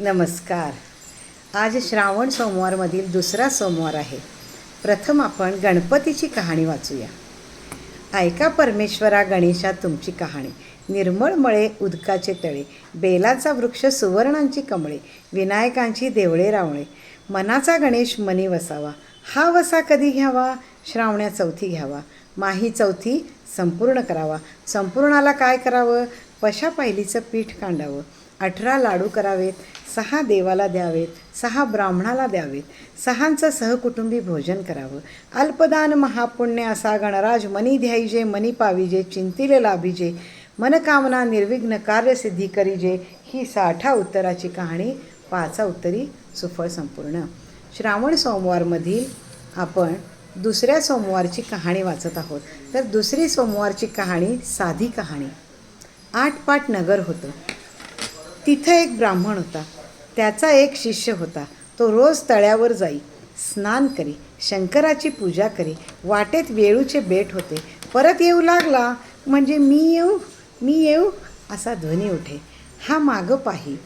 नमस्कार. आज श्रावण सोमवारमधील दुसरा सोमवार आहे. प्रथम आपण गणपतीची कहाणी वाचूया. ऐका परमेश्वरा गणेशा तुमची कहाणी. निर्मळ मळे उदकाचे तळे बेलाचा वृक्ष सुवर्णांची कमळे विनायकांची देवळे रावळे मनाचा गणेश मनी वसावा. हा वसा कधी घ्यावा? श्रावण्या चौथी घ्यावा. माही चौथी संपूर्ण करावा. संपूर्णाला काय करावं? पशा पायलीचं पीठ कांडावं. अठरा लाडू करावेत सहा देवाला द्यावेत सहा ब्राह्मणाला द्यावेत सहांचं सहकुटुंबी भोजन करावं. अल्पदान महापुण्य असा गणराज मनी ध्यायजे मनी पाविजे चिंतिले लाभिजे मनकामना निर्विघ्न कार्यसिद्धी करीजे ही साठा उत्तराची कहाणी पाचा उत्तरी सुफळ संपूर्ण. श्रावण सोमवारमधील आपण दुसऱ्या सोमवारची कहाणी वाचत आहोत. तर दुसरी सोमवारची कहाणी साधी कहाणी. आठपाट नगर होतं. तिथं एक ब्राह्मण होता. त्याचा एक शिष्य होता. तो रोज तळ्यावर जाई स्नान करी शंकराची पूजा करी. वाटेत वेळूचे बेट होते. परत येऊ लागला. म्हणजे मी येऊ मी येऊ असा ध्वनी उठे. हा मागं पाही.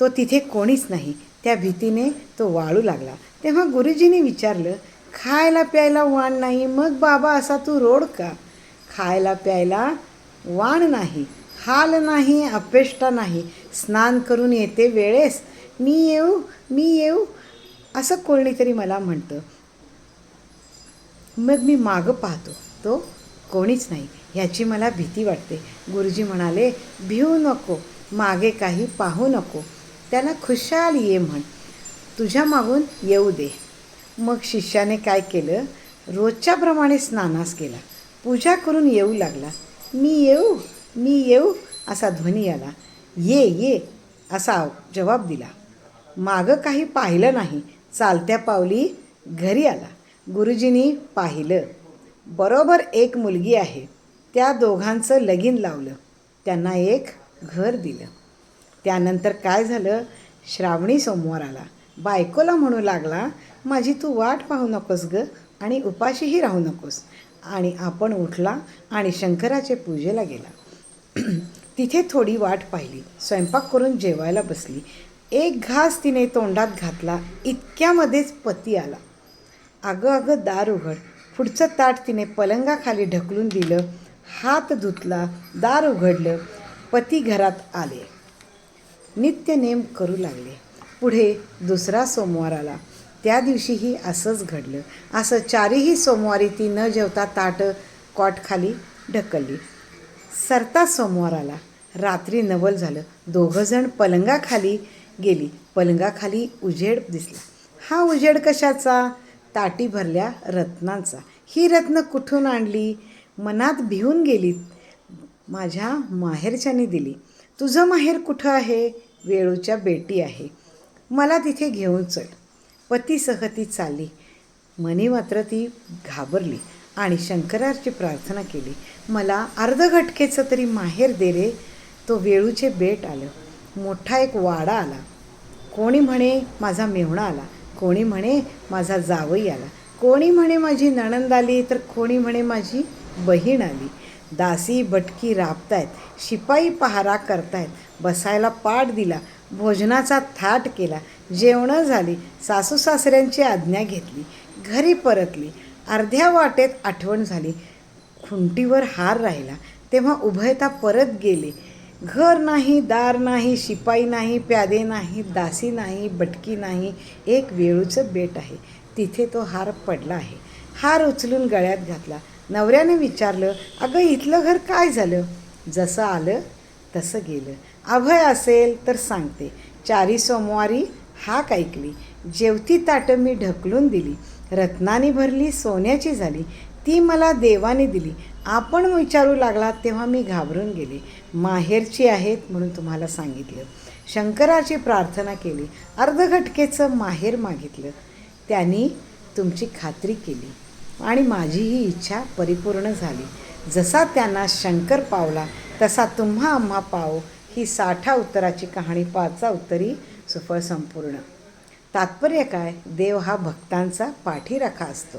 तो तिथे कोणीच नाही. त्या भीतीने तो वाळू लागला. तेव्हा गुरुजींनी विचारलं खायला प्यायला वाण नाही. मग बाबा असा तू रोड का? खायला प्यायला वाण नाही. हाल नाही अपेष्टा नाही. स्नान करून येते वेळेस. मी येऊ मी येऊ असं कोणीतरी मला म्हणतं. मग मी मागं पाहतो. तो कोणीच नाही. ह्याची मला भीती वाटते. गुरुजी म्हणाले भिऊ नको मागे काही पाहू नको. त्याला खुशाल ये म्हण. तुझ्या मागून येऊ दे. मग शिष्याने काय केलं? रोजच्याप्रमाणे स्नानास केला पूजा करून येऊ लागला. मी येऊ? मी येऊ असा ध्वनी आला. ये ये असा जवाब दिला. मागं काही पाहिलं नाही. चालत्या पावली घरी आला. गुरुजींनी पाहिलं. बरोबर एक मुलगी आहे. त्या दोघांचं लगीन लावलं. त्यांना एक घर दिलं. त्यानंतर काय झालं? श्रावणी सोमवार आला. बायकोला म्हणू लागला माझी तू वाट पाहू नकोस ग आणि उपाशीही राहू नकोस. आणि आपण उठला आणि शंकराचे पूजेला गेला. तिथे थोडी वाट पाहिली. स्वयंपाक करून जेवायला बसली. एक घास तिने तोंडात घातला. इतक्यामध्येच पती आला. अगं अगं दार उघड. पुढचं ताट तिने पलंगाखाली ढकलून दिलं. हात धुतला. दार उघडलं. पती घरात आले. नित्य नेम करू लागले. पुढे दुसरा सोमवार आला. त्या दिवशीही असंच घडलं. असं चारही सोमवारी ती न जेवता ताट कॉटखाली ढकलली. सरता सोमवार आला. रात्री नवल झालं. दोघंजण पलंगाखाली गेली. पलंगाखाली उजेड दिसला. हा उजेड कशाचा? ताटी भरल्या रत्नांचा. ही रत्न कुठून आणली? मनात भिवून गेली. माझ्या माहेरच्यानी दिली. तुझं माहेर कुठं आहे? वेळूच्या बेटी आहे. मला तिथे घेऊन चल. पतीसह ती चालली. मनी मात्र ती घाबरली. आणि शंकराची प्रार्थना केली मला अर्धघटकेचं तरी माहेर दे रे. तो वेळूचे बेट आलं. मोठा एक वाडा आला. कोणी म्हणे माझा मेवणा आला? कोणी म्हणे माझा जावई आला? कोणी म्हणे माझी नणंद आली? तर कोणी म्हणे माझी बहीण आली? दासी भटकी राबतायत शिपाई पहारा करतायत बसायला पाठ दिला भोजनाचा थाट केला जेवणं झाली सासू सासऱ्यांची आज्ञा घेतली घरी परतली अर्ध्या वाटेत आठवण झाली. खुंटीवर हार राहिला. तेव्हा उभयता परत गेले. घर नाही दार नाही शिपाई नाही प्यादे नाही दासी नाही बटकी नाही. एक वेळूचं बेट आहे. तिथे तो हार पडला आहे. हार उचलून गळ्यात घातला. नवऱ्याने विचारलं अगं इथलं घर काय झालं? जसं आलं तसं गेलं. अभय असेल तर सांगते. चारी सोमवारी हाक ऐकली. जेवती ताटं मी ढकलून दिली. रत्नानी भरली सोन्याची झाली ती मला देवाने दिली. आपण विचारू लागला तेव्हा मी घाबरून गेले. माहेरची आहेत म्हणून तुम्हाला सांगितलं. शंकराची प्रार्थना केली. अर्धघटकेचं माहेर मागितलं. त्यांनी तुमची खात्री केली आणि माझी ही इच्छा परिपूर्ण झाली. जसा त्यांना शंकर पावला तसा तुम्हा आम्हा पाव. ही साठा उत्तराची कहाणी पाचा उत्तरी सुफळ संपूर्ण. तात्पर्य काय? देव हा भक्तांचा पाठीराखा असतो.